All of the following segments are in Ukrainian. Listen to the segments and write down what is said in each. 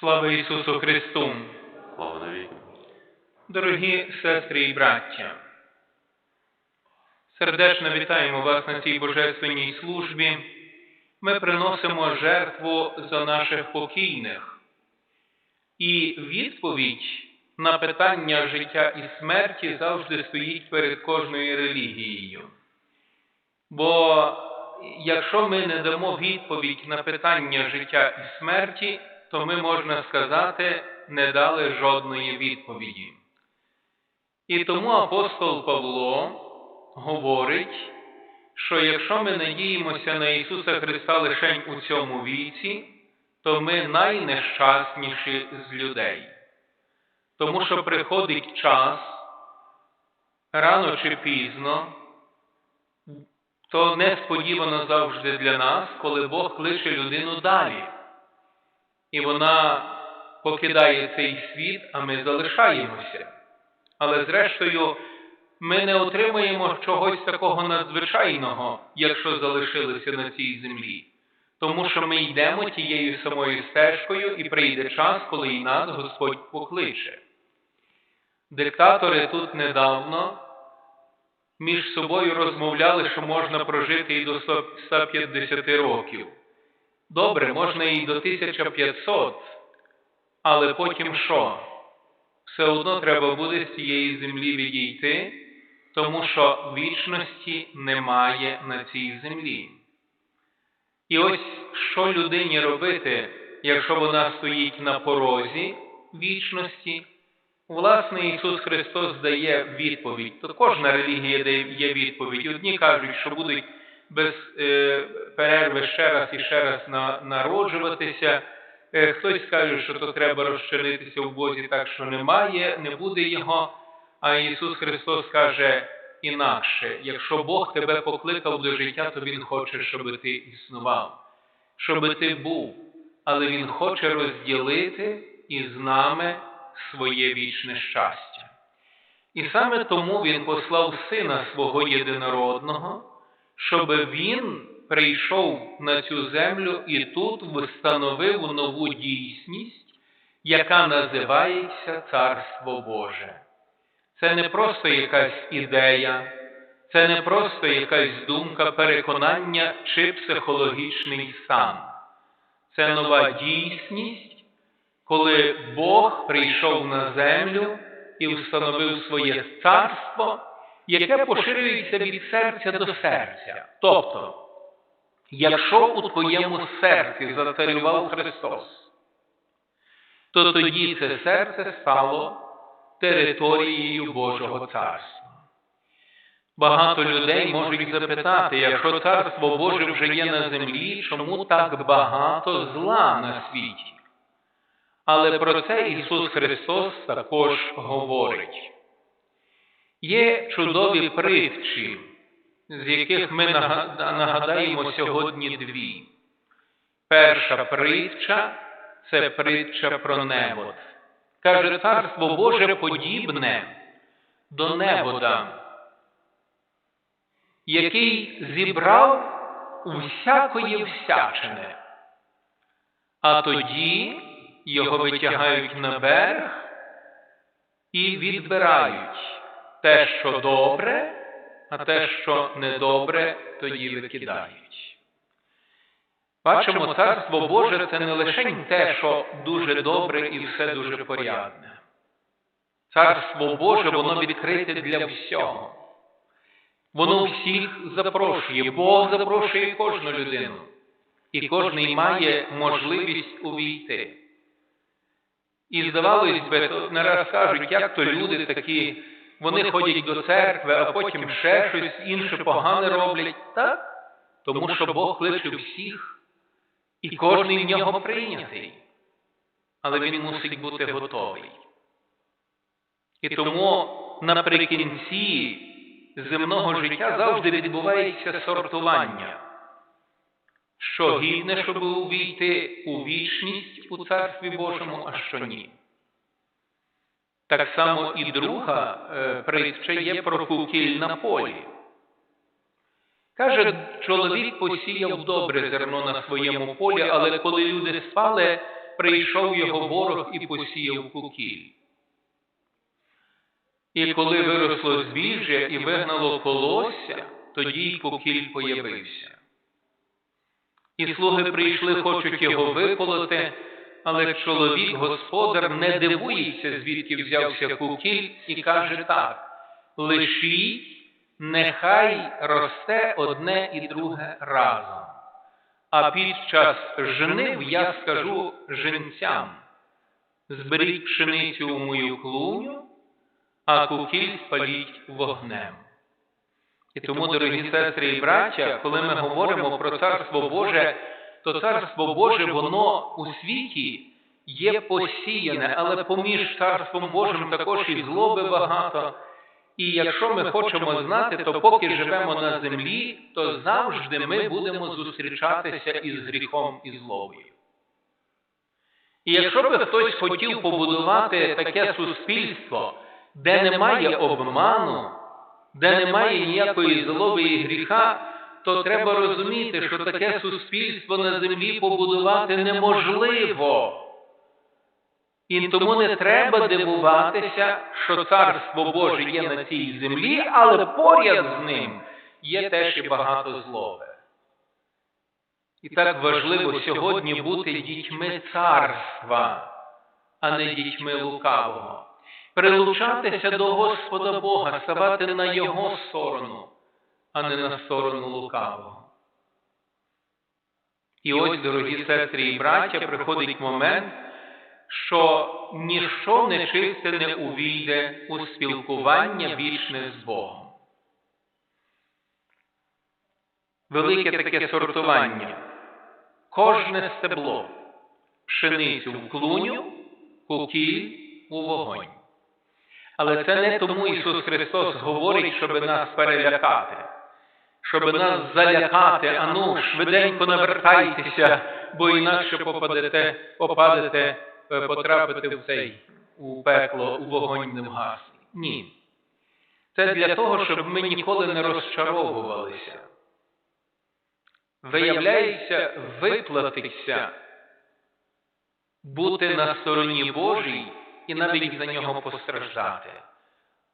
Слава Ісусу Христу! Слава навіки. Дорогі сестри і браття! Сердечно вітаємо вас на цій божественній службі. Ми приносимо жертву за наших покійних. І відповідь на питання життя і смерті завжди стоїть перед кожною релігією. Бо якщо ми не дамо відповідь на питання життя і смерті, то ми, можна сказати, не дали жодної відповіді. І тому апостол Павло говорить, що якщо ми надіємося на Ісуса Христа лише у цьому віці, то ми найнещасніші з людей. Тому що приходить час, рано чи пізно, то несподівано завжди для нас, коли Бог кличе людину далі. І вона покидає цей світ, а ми залишаємося. Але зрештою, ми не отримуємо чогось такого надзвичайного, якщо залишилися на цій землі. Тому що ми йдемо тією самою стежкою і прийде час, коли і нас Господь покличе. Диктатори тут недавно між собою розмовляли, що можна прожити і до 150 років. Добре, можна і до 1500, але потім що? Все одно треба буде з цієї землі відійти, тому що вічності немає на цій землі. І ось що людині робити, якщо вона стоїть на порозі вічності? Власне, Ісус Христос дає відповідь. То кожна релігія дає відповідь. Одні кажуть, що будуть без е, перерви ще раз і ще раз на, народжуватися. Е, хтось каже, що то треба розчинитися в Бозі так, що немає, не буде його. А Ісус Христос каже інакше: якщо Бог тебе покликав до життя, то Він хоче, щоб ти існував, щоб ти був. Але Він хоче розділити із нами своє вічне щастя. І саме тому Він послав Сина свого єдинородного, щоб Він прийшов на цю землю і тут встановив нову дійсність, яка називається Царство Боже. Це не просто якась ідея, це не просто якась думка, переконання чи психологічний стан. Це нова дійсність, коли Бог прийшов на землю і встановив своє царство, яке поширюється від серця до серця. Тобто, якщо у твоєму серці зацарював Христос, то тоді це серце стало територією Божого царства. Багато людей можуть запитати, якщо царство Боже вже є на землі, чому так багато зла на світі? Але про це Ісус Христос також говорить. Є чудові притчі, з яких ми нагадаємо сьогодні дві. Перша притча це притча про небо. Каже, царство Боже подібне до небода, який зібрав всякої всячини, а тоді його витягають на берег і відбирають те, що добре, а те, що недобре, тоді викидають. Бачимо, Царство Боже це не лише те, що дуже добре і все дуже порядне. Царство Боже, воно відкрите для всього. Воно всіх запрошує, Бог запрошує кожну людину. І кожний має можливість увійти. І здавалось би, то не раз кажуть, як то люди такі, вони ходять до церкви, а потім ще щось інше погане роблять. Так? Тому що Бог кличе всіх. І кожний в нього прийнятий, але він мусить бути готовий. І тому наприкінці земного життя завжди відбувається сортування, що гідне, щоб увійти у вічність у Царстві Божому, а що ні. Так само і друга е, притча є про кукіль на полі. Каже, чоловік посіяв добре зерно на своєму полі, але коли люди спали, прийшов його ворог і посіяв кукіль. І коли виросло збіжжя і вигнало колосся, тоді й кукіль появився. І слуги прийшли, хочуть його виколоти, але чоловік, господар, не дивується, звідки взявся кукіль, і каже так: лишіть, нехай росте одне і друге разом. А під час жнив я скажу женцям: зберіть пшеницю у мою клуню, а кукіль спаліть вогнем. І тому, дорогі сестри і браття, коли ми говоримо про Царство Боже, то Царство Боже, воно у світі є посіяне, але поміж Царством Божим також і злоби багато. І якщо ми хочемо знати, то поки живемо на землі, то завжди ми будемо зустрічатися із гріхом і злобою. І якщо би хтось хотів побудувати таке суспільство, де немає обману, де немає ніякої злоби і гріха, то треба розуміти, що таке суспільство на землі побудувати неможливо. І тому не треба дивуватися, що Царство Боже є на цій землі, але поряд з ним є теж і багато злоби. І так важливо сьогодні бути дітьми царства, а не дітьми лукавого. Прилучатися до Господа Бога, ставати на Його сторону, а не на сторону лукавого. І ось, дорогі сестри і браття, приходить момент, що ніщо нечисте не увійде у спілкування вічне з Богом. Велике таке сортування. Кожне стебло, пшеницю в клуню, кукіль у вогонь. Але це не тому Ісус Христос говорить, щоб нас перелякати, щоб нас залякати, ну, швиденько навертайтеся, бо інакше попадете, попадете, потрапите в цей у пекло, у вогонь невгасний. Ні. Це для того, щоб ми ніколи не розчаровувалися. Виявляється, виплатиться бути на стороні Божій і навіть за нього постраждати.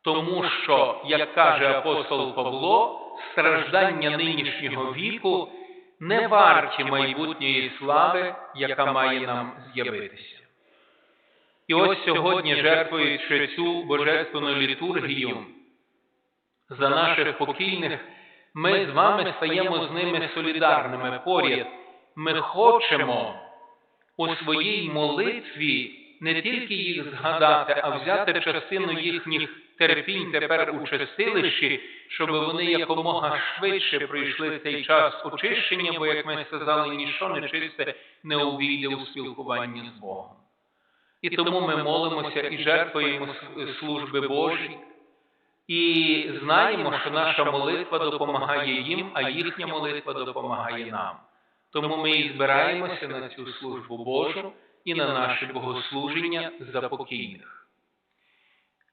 Тому що, як каже апостол Павло, страждання нинішнього віку не варті майбутньої слави, яка має нам з'явитися. І ось сьогодні, жертвуючи цю божественну літургію за наших покійних, ми з вами стаємо з ними солідарними поряд. Ми хочемо у своїй молитві не тільки їх згадати, а взяти частину їхніх терпінь тепер у чистилищі, щоб вони якомога швидше пройшли цей час очищення, бо, як ми сказали, ніщо нечисте не увійде у спілкування з Богом. І тому ми молимося і жертвуємо служби Божі, і знаємо, що наша молитва допомагає їм, а їхня молитва допомагає нам. Тому ми і збираємося на цю службу Божу і на наше богослуження за покійних.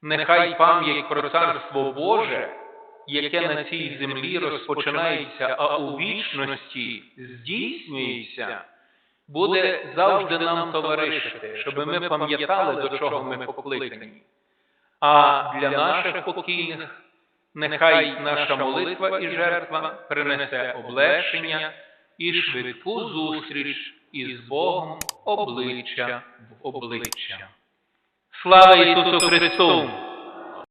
Нехай пам'ять про Царство Боже, яке на цій землі розпочинається, а у вічності здійснюється, буде завжди нам товаришити, щоб ми пам'ятали, до чого ми покликані. А для наших покійних нехай наша молитва і жертва принесе облегшення і швидку зустріч із Богом обличчя в обличчя. Слава Ісусу Христу!